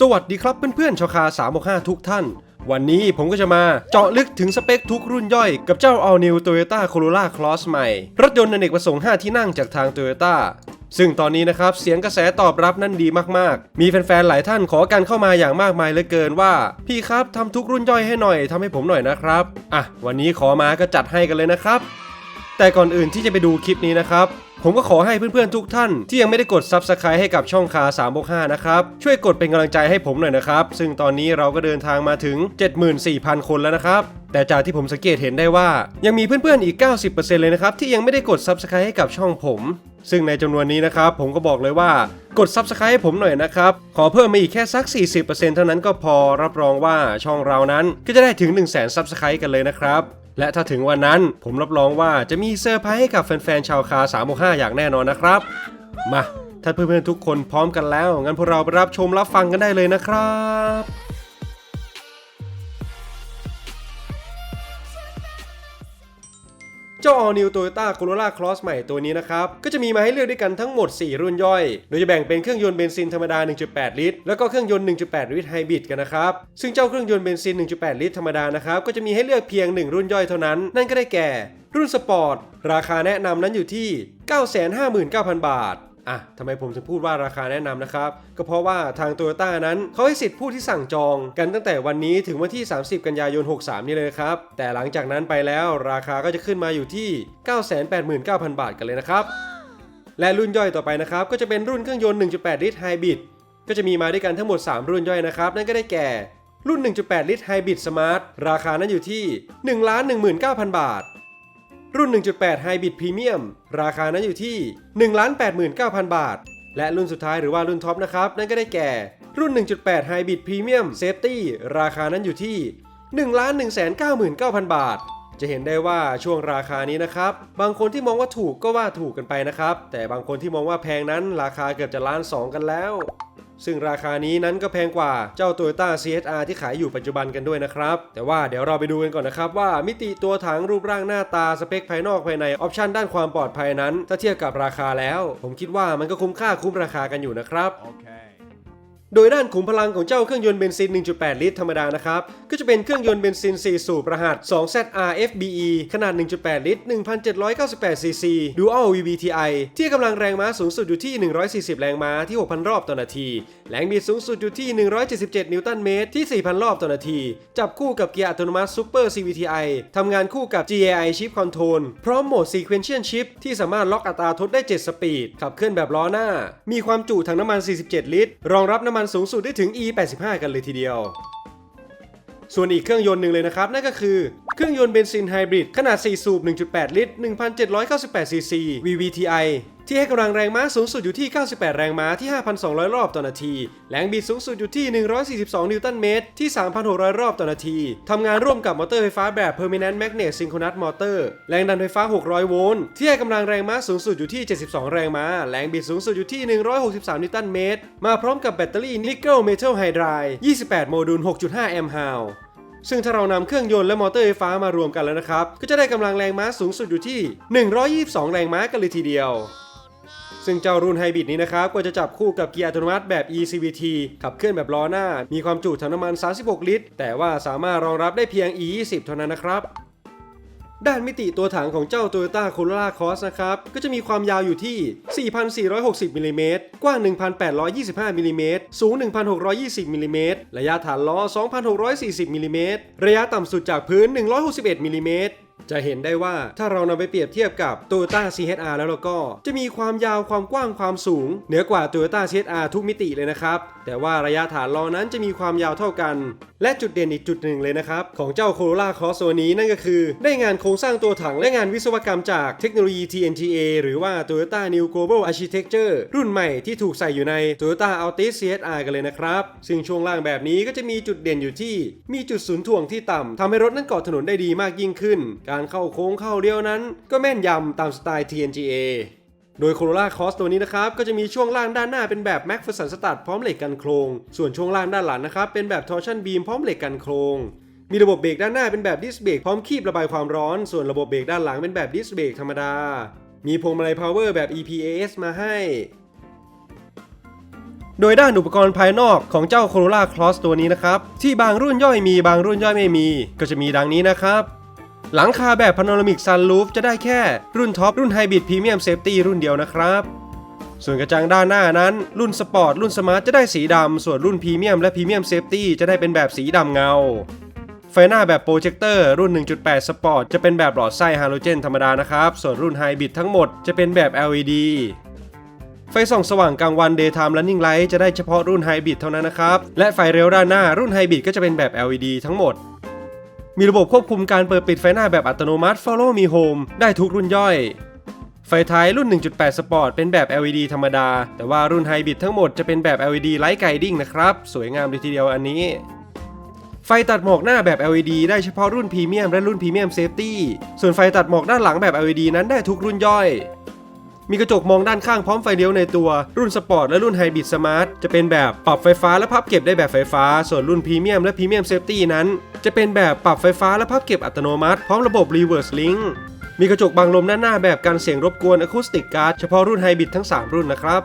สวัสดีครับเพื่อนๆชาวคา365 ทุกท่าน วันนี้ผมก็จะมาเจาะลึกถึงสเปคทุกรุ่นย่อยกับเจ้า All New Toyota Corolla Cross ใหม่ รถยนต์อเนกประสงค์ 5 ที่นั่งจากทาง Toyota ซึ่งตอนนี้นะครับ เสียงกระแสตอบรับนั่นดีมากๆ มีแฟนๆ หลายท่านขอกันเข้ามาอย่างมากมายเหลือเกินว่า พี่ครับทำทุกรุ่นย่อยให้หน่อยทำให้ผมหน่อยนะครับ อะ วันนี้ขอมาก็จัดให้กันเลยนะครับ แต่ก่อนอื่นที่จะไปดูคลิปนี้นะครับ ผมก็ขอให้เพื่อนๆทุกท่านที่ยังไม่ได้กด Subscribe ให้กับช่องคา365นะครับ ช่วยกดเป็นกำลังใจให้ผมหน่อยนะครับ ซึ่งตอนนี้เราก็เดินทางมาถึง 74,000 คนแล้วนะครับแต่จากที่ผมสังเกตเห็นได้ว่า ยังมีเพื่อนๆอีก 90%เลยนะครับ ที่ยังไม่ได้กด Subscribe ให้กับช่องผม ซึ่งในจำนวนนี้นะครับ ผมก็บอกเลยว่ากด Subscribe ให้ผมหน่อยนะครับ ขอเพิ่มมาอีกแค่สัก 40%เท่านั้นก็พอรับรองว่าช่องเรานั้นก็จะได้ถึง 1 0 0 0 0แสน Subscribe กันเลยนะครับ และถ้าถึงวันนั้นผมรับรองว่าจะมีเซอร์ไพรส์ให้กับแฟนๆชาวคา365อย่างแน่นอนนะครับ มาถ้าเพื่อนๆทุกคนพร้อมกันแล้ว งั้นพวกเราไปรับชมรับฟังกันได้เลยนะครับ เจ้า All New Toyota Corolla Cross ใหม่ตัวนี้นะครับ ก็จะมีมาให้เลือกด้วยกันทั้งหมด 4 รุ่นย่อย โดยจะแบ่งเป็นเครื่องยนต์เบนซินธรรมดา 1.8 ลิตร แล้วก็เครื่องยนต์ 1.8 ลิตรไฮบริดกันนะครับ ซึ่งเจ้าเครื่องยนต์เบนซิน 1.8 ลิตรธรรมดานะครับ ก็จะมีให้เลือกเพียง 1 รุ่นย่อยเท่านั้น นั่นก็ได้แก่ รุ่นสปอร์ต ราคาแนะนำนั้นอยู่ที่ 959,000 บาท อะทำไมผมถึงพูดว่าราคาแนะนำนะครับ ก็เพราะว่าทางโตโยต้านั้นเขาให้สิทธิ์ผู้ที่สั่งจองกันตั้งแต่วันนี้ถึงวันที่ 30 กันยายน 63 นี่เลยครับ แต่หลังจากนั้นไปแล้วราคาก็จะขึ้นมาอยู่ที่ 989,000 บาทกันเลยนะครับ และรุ่นย่อยต่อไปนะครับก็จะเป็นรุ่นเครื่องยนต์ 1.8 ลิตรไฮบริดก็จะมีมาด้วยกันทั้งหมด 3 รุ่นย่อยนะครับ นั่นก็ได้แก่รุ่น 1.8 ลิตรไฮบริดสมาร์ทราคานั้นอยู่ที่ 1,19,000 บาท รุ่น 1.8 Hybrid Premium ราคานั้นอยู่ที่ 1,89,000 บาท และรุ่นสุดท้ายหรือว่ารุ่นท็อปนะครับ นั่นก็ได้แก่ รุ่น 1.8 Hybrid Premium Safety ราคานั้นอยู่ที่ 1,199,000 บาท จะเห็นได้ว่าช่วงราคานี้นะครับ บางคนที่มองว่าถูกก็ว่าถูกกันไปนะครับ แต่บางคนที่มองว่าแพงนั้นราคาเกือบจะล้านสองกันแล้ว ซึ่งราคานี้นั้นก็แพงกว่าเจ้า Toyota CHR ที่ขายอยู่ปัจจุบันกันด้วยนะครับ แต่ว่าเดี๋ยวเราไปดูกันก่อนนะครับว่ามิติตัวถังรูปร่างหน้าตาสเปคภายนอกภายในออปชันด้านความปลอดภัยนั้น ถ้าเทียบกับราคาแล้ว ผมคิดว่ามันก็คุ้มค่าคุ้มราคากันอยู่นะครับ Okay. โดยด้านขุมพลังของเจ้าเครื่องยนต์เบนซิน 1.8 ลิตรธรรมดานะครับ ก็จะเป็นเครื่องยนต์เบนซิน 4 สูบรหัส 2ZRFBE ขนาด 1.8 ลิตร 1,798 ซีซี Dual VVTi ที่กำลังแรงม้าสูงสุดอยู่ที่ 140 แรงม้าที่ 6,000 รอบต่อนาที แรงบิดสูงสุดอยู่ที่ 177 นิวตันเมตรที่ 4,000 รอบต่อนาที จับคู่กับเกียร์อัตโนมัติ Super CVTi ทำงานคู่กับ GAI Shift Control พร้อมโหมด Sequential Shift ที่สามารถล็อกอัตราทดได้ 7 สปีด ขับเคลื่อนแบบล้อหน้า มีความจุถังน้ำมัน 47 ลิตร รองรับน้ำมันสูงสุดได้ถึง E85 กันเลยทีเดียว ส่วนอีกเครื่องยนต์หนึ่งเลยนะครับ นั่นก็คือเครื่องยนต์เบนซินไฮบริดขนาด 4 สูบ 1.8 ลิตร 1,798 ซีซี VVTi ที่ให้กำลังแรงม้าสูงสุดอยู่ที่ 98 แรงม้าที่ 5,200 รอบต่อนาที แรงบิดสูงสุดอยู่ที่ 142 นิวตันเมตรที่ 3,600 รอบต่อนาที ทำงานร่วมกับมอเตอร์ไฟฟ้าแบบ Permanent Magnet Synchronous Motor แรงดันไฟฟ้า 600 โวลต์ ที่ให้กำลังแรงม้าสูงสุดอยู่ที่ 72 แรงม้า แรงบิดสูงสุดอยู่ที่ 163 นิวตันเมตร มาพร้อมกับแบตเตอรี่ Nickel Metal Hydride 28 โมดูล 6.5 แอมป์ฮาวซึ่งถ้าเรานำเครื่องยนต์และมอเตอร์ไฟฟ้ามารวมกันแล้วนะครับ ก็จะได้กำลังแรงม้าสูงสุดอยู่ที่ 122 แรงม้ากันเลยทีเดียว ซึ่งเจ้ารุ่นไฮบริดนี้นะครับก็จะจับคู่กับเกียร์อัตโนมัติแบบ eCVT ขับเคลื่อนแบบล้อหน้า มีความจุถังน้ำมัน 36 ลิตร แต่ว่าสามารถรองรับได้เพียง E20 เท่านั้นนะครับด้านมิติตัวถังของเจ้า Toyota Corolla Cross นะครับ ก็จะมีความยาวอยู่ที่ 4,460มิลลิเมตรกว้าง 1,825มิลลิเมตรสูง 1,620มิลลิเมตรระยะฐานล้อ 2,640มิลลิเมตรระยะต่ำสุดจากพื้น 161มิลลิเมตร จะเห็นได้ว่าถ้าเรานำไปเปรียบเทียบกับ Toyota CHR แล้วเราก็จะมีความยาวความกว้างความสูง เหนือกว่า Toyota CHR ทุกมิติเลยนะครับ แต่ว่าระยะฐานล้อนั้นจะมีความยาวเท่ากัน และจุดเด่นอีกจุดหนึ่งเลยนะครับ ของเจ้า Corolla Cross ตัวนี้นั่นก็คือ ได้งานโครงสร้างตัวถังและงานวิศวกรรมจากเทคโนโลยี TNGA หรือว่า Toyota New Global Architecture รุ่นใหม่ที่ถูกใส่อยู่ใน Toyota Altis CHR กันเลยนะครับ ซึ่งช่วงล่างแบบนี้ก็จะมีจุดเด่นอยู่ที่ มีจุดศูนย์ถ่วงที่ต่ำทำให้รถนั้นเกาะถนนได้ดีมากยิ่งขึ้นการเข้าโค้งเข้าเลี้ยวนั้น ก็แม่นยำตามสไตล์ TNGA โดย Corolla Cross ตัวนี้นะครับ ก็จะมีช่วงล่างด้านหน้าเป็นแบบ Mac f e r s o n สตัดพร้อมเหล็กกันโครง ส่วนช่วงล่างด้านหลังนะครับ เป็นแบบ Torsion Beam พร้อมเหล็กกันโครง มีระบบเบรกด้านหน้าเป็นแบบดิสเบรกพร้อมคีบระบายความร้อน ส่วนระบบเบรกด้านหลังเป็นแบบดิสเบรกธรรมดา มีพวงมาลัย Power แบบ EPAS มาให้ โดยด้านอุปกรณ์ภายนอกของเจ้า Corolla Cross ตัวนี้นะครับ ที่บางรุ่นย่อยมีบางรุ่นย่อยไม่มี ก็จะมีดังนี้นะครับ หลังคาแบบพาโนรามิกซันรูฟจะได้แค่รุ่นท็อป รุ่นไฮบริดพรีเมียมเซฟตี้รุ่นเดียวนะครับ ส่วนกระจังด้านหน้านั้น รุ่นสปอร์ตรุ่นสมาร์ทจะได้สีดำ ส่วนรุ่นพรีเมียมและพรีเมียมเซฟตี้จะได้เป็นแบบสีดำเงาไฟหน้าแบบโปรเจคเตอร์รุ่น 1.8 สปอร์ตจะเป็นแบบหลอดไส้ฮาโลเจนธรรมดานะครับ ส่วนรุ่นไฮบริดทั้งหมดจะเป็นแบบ LED ไฟส่องสว่างกลางวัน Daytime Running Light จะได้เฉพาะรุ่นไฮบริดเท่านั้นนะครับ และไฟเร็วด้านหน้ารุ่นไฮบริดก็จะเป็นแบบ LED ทั้งหมด มีระบบควบคุมการเปิดปิดไฟหน้าแบบอัตโนมัติ Follow Me Home ได้ทุกรุ่นย่อย ไฟท้ายรุ่น 1.8 Sport เป็นแบบ LED ธรรมดา แต่ว่ารุ่นไฮบริดทั้งหมดจะเป็นแบบ LED Light Guiding นะครับ สวยงามเลยทีเดียวอันนี้ ไฟตัดหมอกหน้าแบบ LED ได้เฉพาะรุ่นพรีเมียมและรุ่นพรีเมียมเซฟตี้ ส่วนไฟตัดหมอกด้านหลังแบบ LED นั้นได้ทุกรุ่นย่อย มีกระจกมองด้านข้างพร้อมไฟเลี้ยวในตัว รุ่นสปอร์ตและรุ่นไฮบริดสมาร์ทจะเป็นแบบปรับไฟฟ้าและพับเก็บได้แบบไฟฟ้า ส่วนรุ่นพรีเมียมและพรีเมียมเซฟตี้นั้น จะเป็นแบบปรับไฟฟ้าและพับเก็บอัตโนมัติพร้อมระบบ reverse link มีกระจกบังลมด้านหน้าแบบกันเสียงรบกวนอะคูสติกการ์ดเฉพาะรุ่นไฮบริดทั้ง 3 รุ่นนะครับ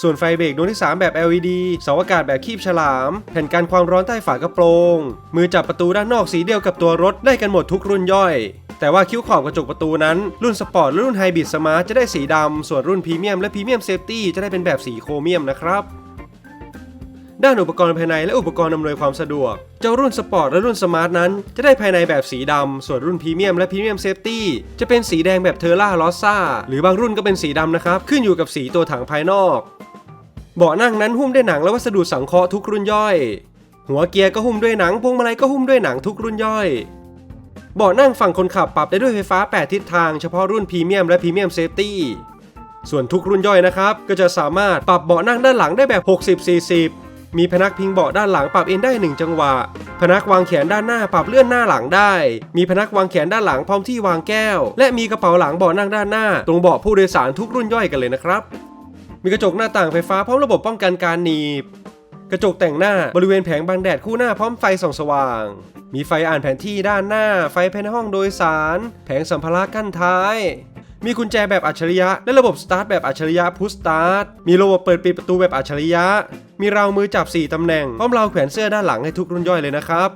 ส่วนไฟเบรกดวงที่ 3 แบบ LED เสาอากาศแบบคีบฉลาม แผ่นกันความร้อนใต้ฝากระโปรง มือจับประตูด้านนอกสีเดียวกับตัวรถได้กันหมดทุกรุ่นย่อย แต่ว่าคิ้วขอบกระจกประตูนั้น รุ่นสปอร์ตและรุ่นไฮบริดสมาร์ทจะได้สีดำ ส่วนรุ่นพรีเมียมและพรีเมียมเซฟตี้จะได้เป็นแบบสีโครเมียมนะครับด้านอุปกรณ์ภายในและอุปกรณ์อำนวยความสะดวก เจ้ารุ่นสปอร์ตและรุ่นสมาร์ทนั้นจะได้ภายในแบบสีดำ ส่วนรุ่นพรีเมียมและพรีเมียมเซฟตี้จะเป็นสีแดงแบบเทอร่าลอซ่าหรือบางรุ่นก็เป็นสีดำนะครับ ขึ้นอยู่กับสีตัวถังภายนอก เบาะนั่งนั้นหุ้มด้วยหนังและวัสดุสังเคราะห์ทุกรุ่นย่อย หัวเกียร์ก็หุ้มด้วยหนังพวงมาลัยก็หุ้มด้วยหนังทุกรุ่นย่อย เบาะนั่งฝั่งคนขับปรับได้ด้วยไฟฟ้า 8 ทิศทางเฉพาะรุ่นพรีเมียมและพรีเมียมเซฟตี้ส่วนทุกรุ่นย่อยนะครับ ก็จะสามารถปรับเบาะนั่งด้านหลังได้แบบ 60-40 มีพนักพิงเบาะด้านหลังปรับเอนได้ 1 จังหวะ พนักวางแขนด้านหน้าปรับเลื่อนหน้าหลังได้ มีพนักวางแขนด้านหลังพร้อมที่วางแก้ว และมีกระเป๋าหลังเบาะนั่งด้านหน้า ตรงเบาะผู้โดยสารทุกรุ่นย่อยกันเลยนะครับ มีกระจกหน้าต่างไฟฟ้าพร้อมระบบป้องกันการหนีบ กระจกแต่งหน้าบริเวณแผงบังแดดคู่หน้าพร้อมไฟส่องสว่าง มีไฟอ่านแผนที่ด้านหน้า ไฟภายในห้องโดยสาร แผงสัมภาระกั้นท้ายมีกุญแจแบบอัจฉริยะ และระบบสตาร์ทแบบอัจฉริยะพุชสตาร์ท มีระบบเปิดปิดประตูแบบอัจฉริยะ มีราวมือจับ 4 ตำแหน่ง พร้อมราวแขวนเสื้อด้านหลังให้ทุกรุ่นย่อยเลยนะครับ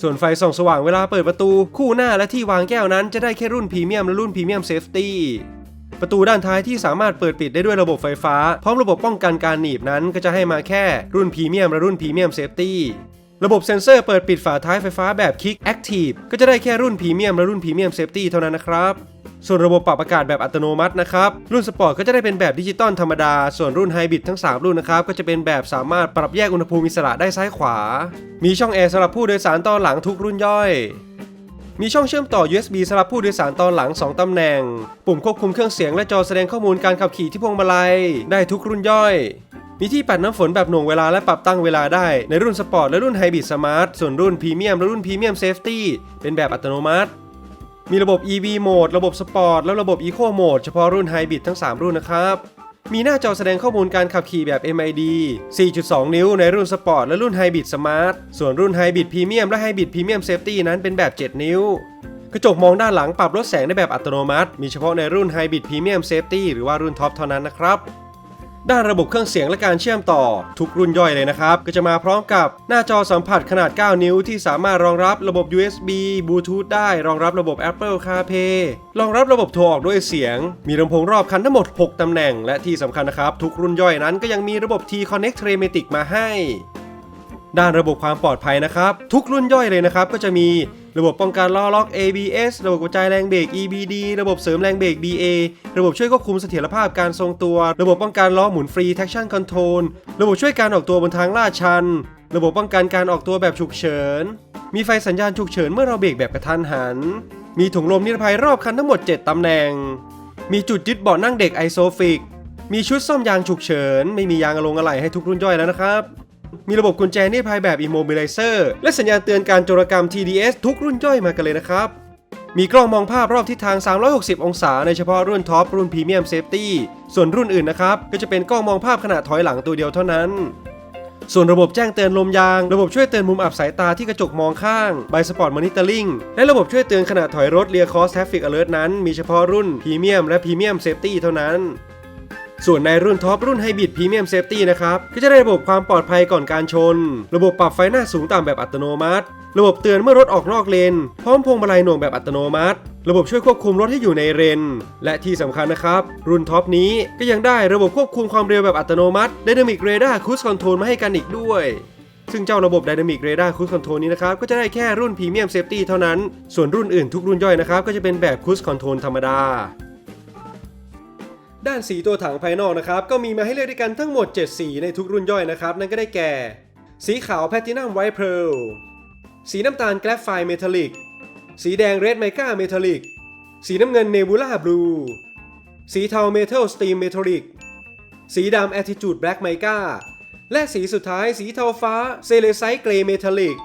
ส่วนไฟส่องสว่างเวลาเปิดประตู คู่หน้าและที่วางแก้วนั้นจะได้แค่รุ่นพรีเมียมและรุ่นพรีเมียมเซฟตี้ ประตูด้านท้ายที่สามารถเปิดปิดได้ด้วยระบบไฟฟ้า พร้อมระบบป้องกันการหนีบนั้นก็จะให้มาแค่รุ่นพรีเมียมและรุ่นพรีเมียมเซฟตี้ระบบเซ็นเซอร์เปิดปิดฝาท้ายไฟฟ้าแบบ Kick Active ก็จะได้แค่รุ่นพรีเมียมและรุ่นพรีเมียมเซฟตี้เท่านั้นนะครับ ส่วนระบบปรับอากาศแบบอัตโนมัตินะครับ รุ่นสปอร์ตก็จะได้เป็นแบบดิจิตอลธรรมดา ส่วนรุ่นไฮบริดทั้ง 3 รุ่นนะครับ ก็จะเป็นแบบสามารถปรับแยกอุณหภูมิอิสระได้ซ้ายขวา มีช่องแอร์สำหรับผู้โดยสารตอนหลังทุกรุ่นย่อย มีช่องเชื่อมต่อ USB สำหรับผู้โดยสารตอนหลัง 2 ตำแหน่ง ปุ่มควบคุมเครื่องเสียงและจอแสดงข้อมูลการขับขี่ที่พวงมาลัย ได้ทุกรุ่นย่อย มีที่ปัดน้ำฝนแบบหน่วงเวลาและปรับตั้งเวลาได้ ในรุ่นสปอร์ตและรุ่นไฮบริดสมาร์ท ส่วนรุ่นพรีเมียมและรุ่นพรีเมียมเซฟตี้เป็นแบบอัตโนมัติ มีระบบ EV โหมด ระบบสปอร์ต และระบบ Eco โหมด เฉพาะรุ่นไฮบริดทั้ง 3 รุ่นนะครับ มีหน้าจอแสดงข้อมูลการขับขี่แบบ MID 4.2 นิ้วในรุ่นสปอร์ตและรุ่นไฮบริดสมาร์ทส่วนรุ่นไฮบริดพรีเมียมและไฮบริดพรีเมียมเซฟตี้นั้นเป็นแบบ 7 นิ้วกระจกมองด้านหลังปรับลดแสงได้แบบอัตโนมัติ มีเฉพาะในรุ่น Hybrid Premium Safety หรือว่ารุ่นท็อปเท่านั้นนะครับ ด้านระบบเครื่องเสียงและการเชื่อมต่อ ทุกรุ่นย่อยเลยนะครับ ก็จะมาพร้อมกับหน้าจอสัมผัสขนาด 9 นิ้วที่สามารถรองรับระบบ USB Bluetooth ได้ รองรับระบบ Apple CarPlay รองรับระบบโทรออกด้วยเสียง มีลำโพงรอบคันทั้งหมด 6 ตำแหน่ง และที่สำคัญนะครับ ทุกรุ่นย่อยนั้นก็ยังมีระบบ T-Connect Telematic มาให้ ด้านระบบความปลอดภัยนะครับ ทุกรุ่นย่อยเลยนะครับก็จะมี ระบบป้องกันล้อล็อก ABS ระบบกระจายแรงเบรก EBD ระบบเสริมแรงเบรก BA ระบบช่วยควบคุมเสถียรภาพการทรงตัว ระบบป้องกันล้อหมุนฟรี traction control ระบบช่วยการออกตัวบนทางลาดชัน ระบบป้องกันการออกตัวแบบฉุกเฉิน มีไฟสัญญาณฉุกเฉินเมื่อเราเบรกแบบกระทันหัน มีถุงลมนิรภัยรอบคันทั้งหมด 7ตำแหน่ง มีจุดยึดเบาะนั่งเด็กไอโซฟิก มีชุดซ่อมยางฉุกเฉิน ไม่มียางอะลงอะไหล่ให้ทุกรุ่นย่อยแล้วนะครับ มีระบบกุญแจนิรภัยแบบ Immobilizer และสัญญาณเตือนการโจรกรรม TDS ทุกรุ่นย่อยมากันเลยนะครับ มีกล้องมองภาพรอบทิศทาง 360 องศา ในเฉพาะรุ่นท็อปรุ่นพรีเมียมเซฟตี้ ส่วนรุ่นอื่นนะครับ ก็จะเป็นกล้องมองภาพขณะถอยหลังตัวเดียวเท่านั้น ส่วนระบบแจ้งเตือนลมยาง ระบบช่วยเตือนมุมอับสายตาที่กระจกมองข้างใบสปอร์ตมอนิเตอร์ลิงและระบบช่วยเตือนขณะถอยรถเรียคอสแทฟฟิกอเลิร์นั้น มีเฉพาะรุ่นพรีเมียมและพรีเมียมเซฟตี้เท่านั้น ส่วนในรุ่นท็อปรุ่นไฮบริดพรีเมียมเซฟตี้นะครับ ก็จะได้ระบบความปลอดภัยก่อนการชน ระบบปรับไฟหน้าสูงต่ำแบบอัตโนมัติ ระบบเตือนเมื่อรถออกนอกเลน พร้อมพวงมาลัยหน่วงแบบอัตโนมัติ ระบบช่วยควบคุมรถให้อยู่ในเลน และที่สำคัญนะครับ รุ่นท็อปนี้ก็ยังได้ระบบควบคุมความเร็วแบบอัตโนมัติ Dynamic Radar Cruise Control มาให้กันอีกด้วยซึ่งเจ้าระบบ Dynamic Radar Cruise Control นี้นะครับ ก็จะได้แค่รุ่น Premium Safety เท่านั้น ส่วนรุ่นอื่นทุกรุ่นย่อยนะครับ ก็จะเป็นแบบ Cruise Control ธรรมดา ด้านสีตัวถังภายนอกนะครับก็มีมาให้เลือกด้วยกันทั้งหมด 7 สีในทุกรุ่นย่อยนะครับ นั่นก็ได้แก่ สีขาว Platinum White Pearl สีน้ำตาล Graphite Metallic สีแดง Red Mica Metallic สีน้ำเงิน Nebula Blue สีเทา Metal Steam Metallic สีดำ Attitude Black Mica และสีสุดท้ายสีเทาฟ้า Celestite Grey Metallic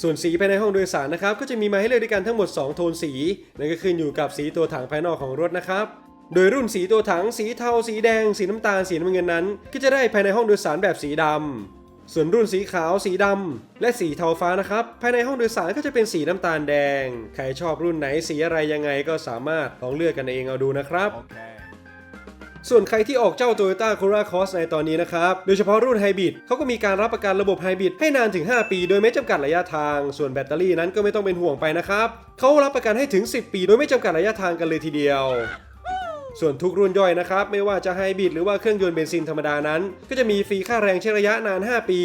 ส่วนสีภายในห้องโดยสารนะครับ ก็จะมีมาให้เลือกด้วยกันทั้งหมด 2 โทนสี นั่นก็ขึ้นอยู่กับสีตัวถังภายนอกของรถนะครับ โดยรุ่นสีตัวถังสีเทาสีแดง สีน้ำตาลสีน้ำเงินนั้น ก็จะได้ภายในห้องโดยสารแบบสีดำส่วนรุ่นสีขาวสีดำและสีเทาฟ้านะครับ ภายในห้องโดยสารก็จะเป็นสีน้ำตาลแดง ใครชอบรุ่นไหนสีอะไรยังไงก็สามารถลองเลือกกันเองเอาดูนะครับ Okay. ส่วนใครที่ออกเจ้า Toyota Corolla Cross ในตอนนี้นะครับ โดยเฉพาะรุ่นไฮบริดเขาก็มีการรับประกันระบบไฮบริดให้นานถึง 5 ปี โดยไม่จำกัดระยะทาง ส่วนแบตเตอรี่นั้นก็ไม่ต้องเป็นห่วงไปนะครับเขารับประกันให้ถึง 10 ปี โดยไม่จำกัดระยะทางกันเลยทีเดียว ส่วนทุกรุ่นย่อยนะครับ ไม่ว่าจะไฮบริดหรือว่าเครื่องยนต์เบนซินธรรมดานั้น ก็จะมีฟรีค่าแรงใช้ระยะนาน 5 ปี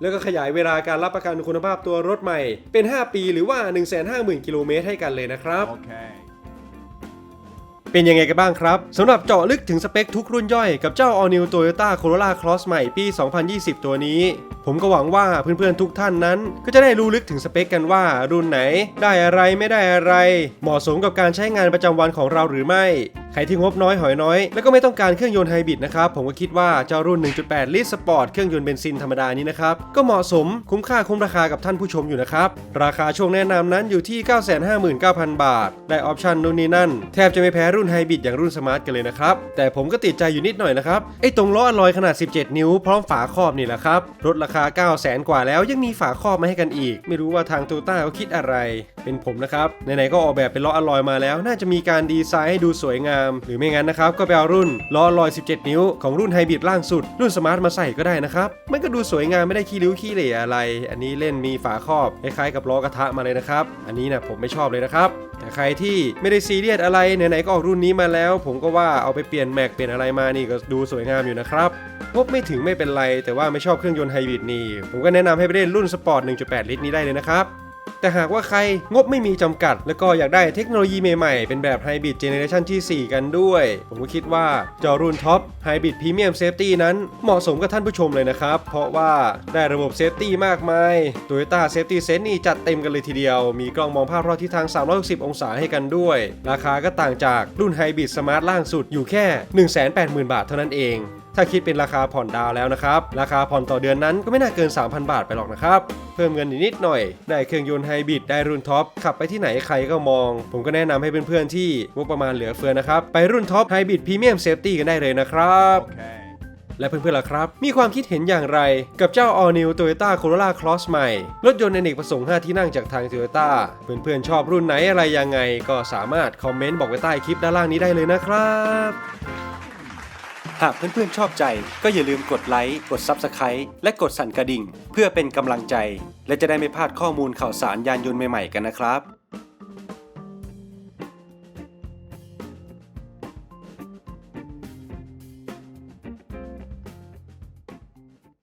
แล้วก็ขยายเวลาการรับประกันคุณภาพตัวรถใหม่ เป็น 5 ปีหรือว่า 150,000 กิโลเมตรให้กันเลยนะครับ Okay. เป็นยังไงกันบ้างครับสำหรับเจาะลึกถึงสเปคทุกรุ่นย่อยกับเจ้า All New Toyota Corolla Cross ใหม่ปี 2020 ตัวนี้ ผมก็หวังว่าเพื่อนๆทุกท่านนั้น ก็จะได้รู้ลึกถึงสเปคกันว่ารุ่นไหน ได้อะไรไม่ได้อะไร เหมาะสมกับการใช้งานประจำวันของเราหรือไม่ใครที่งบน้อยหอยน้อย แล้วก็ไม่ต้องการเครื่องยนต์ไฮบริดนะครับ ผมก็คิดว่าเจ้ารุ่น 1.8 ลิตรสปอร์ตเครื่องยนต์เบนซินธรรมดานี้นะครับ ก็เหมาะสมคุ้มค่าคุ้มราคากับท่านผู้ชมอยู่นะครับ ราคาช่วงแนะนำนั้นอยู่ที่ 959,000 บาท ได้ออปชันนู่นนี่นั่น แทบจะไม่แพ้รุ่นไฮบริดอย่างรุ่นสมาร์ทกันเลยนะครับ แต่ผมก็ติดใจอยู่นิดหน่อยนะครับไอ้ตรงล้ออลลอยขนาด 17 นิ้วพร้อมฝาครอบนี่แหละครับลดราคา 900,000 กว่าแล้วยังมีฝาครอบมาให้กันอีก ไม่รู้ว่าทางโตต้าเขาคิดอะไร เป็นผมนะครับไหนๆก็ออกแบบเป็นล้ออลอยมาแล้ว น่าจะมีการดีไซน์ให้ดูสวยงามหรือไม่งั้นนะครับก็ไปเอารุ่นล้ออลอย 17 นิ้วของรุ่นไฮบริดล่างสุด รุ่นสมาร์ทมาใส่ก็ได้นะครับ มันก็ดูสวยงามไม่ได้ขี้ริ้วขี้เหร่อะไร อันนี้เล่นมีฝาครอบคล้ายๆกับล้อกระทะมาเลยนะครับ อันนี้นะผมไม่ชอบเลยนะครับ แต่ใครที่ไม่ได้ซีเรียสอะไรไหนๆก็ออกรุ่นนี้มาแล้ว ผมก็ว่าเอาไปเปลี่ยนแม็กเปลี่ยนอะไรมานี่ก็ดูสวยงามอยู่นะครับงบไม่ถึงไม่เป็นไร แต่ว่าไม่ชอบเครื่องยนต์ไฮบริดนี่ผมก็แนะนำให้ไปเล่นรุ่นสปอร์ต 1.8 ลิตรนี้ได้เลยนะครับ แต่หากว่าใครงบไม่มีจำกัด แล้วก็อยากได้เทคโนโลยีใหม่ๆ เป็นแบบไฮบริดเจเนเรชันที่ 4 กันด้วย ผมก็คิดว่าจอรุ่นท็อปไฮบริดพรีเมียมเซฟตี้นั้นเหมาะสมกับท่านผู้ชมเลยนะครับ เพราะว่าได้ระบบเซฟตี้มากมาย Toyota Safety Sense นี่จัดเต็มกันเลยทีเดียว มีกล้องมองภาพรอบทิศทาง 360 องศาให้กันด้วย ราคาก็ต่างจากรุ่นไฮบริดสมาร์ทล่างสุดอยู่แค่ 180,000 บาทเท่านั้นเองถ้าคิดเป็นราคาผ่อนดาวน์แล้วนะครับ ราคาผ่อนต่อเดือนนั้นก็ไม่น่าเกิน 3,000 บาทไปหรอกนะครับ เพิ่มเงินอีกนิดหน่อย ได้เครื่องยนต์ไฮบริดได้รุ่นท็อป ขับไปที่ไหนใครก็มอง ผมก็แนะนำให้เพื่อนๆที่งบประมาณเหลือเฟือนะครับ ไปรุ่นท็อปไฮบริดพรีเมียมเซฟตี้กันได้เลยนะครับ Okay. และเพื่อนๆล่ะครับ มีความคิดเห็นอย่างไรกับเจ้า All New Toyota Corolla Cross ใหม่ รถยนต์อเนกประสงค์ 5 ที่นั่งจากทาง Toyota เพื่อนๆ ชอบรุ่นไหนอะไรยังไง ก็สามารถคอมเมนต์บอกไว้ใต้คลิปด้านล่างนี้ได้เลยนะครับ หากเพื่อนๆชอบใจ ก็อย่าลืมกดไลค์ กด Subscribe และกดสั่นกระดิ่ง เพื่อเป็นกำลังใจ และจะได้ไม่พลาดข้อมูลข่าวสารยานยนต์ใหม่ๆกันนะครับ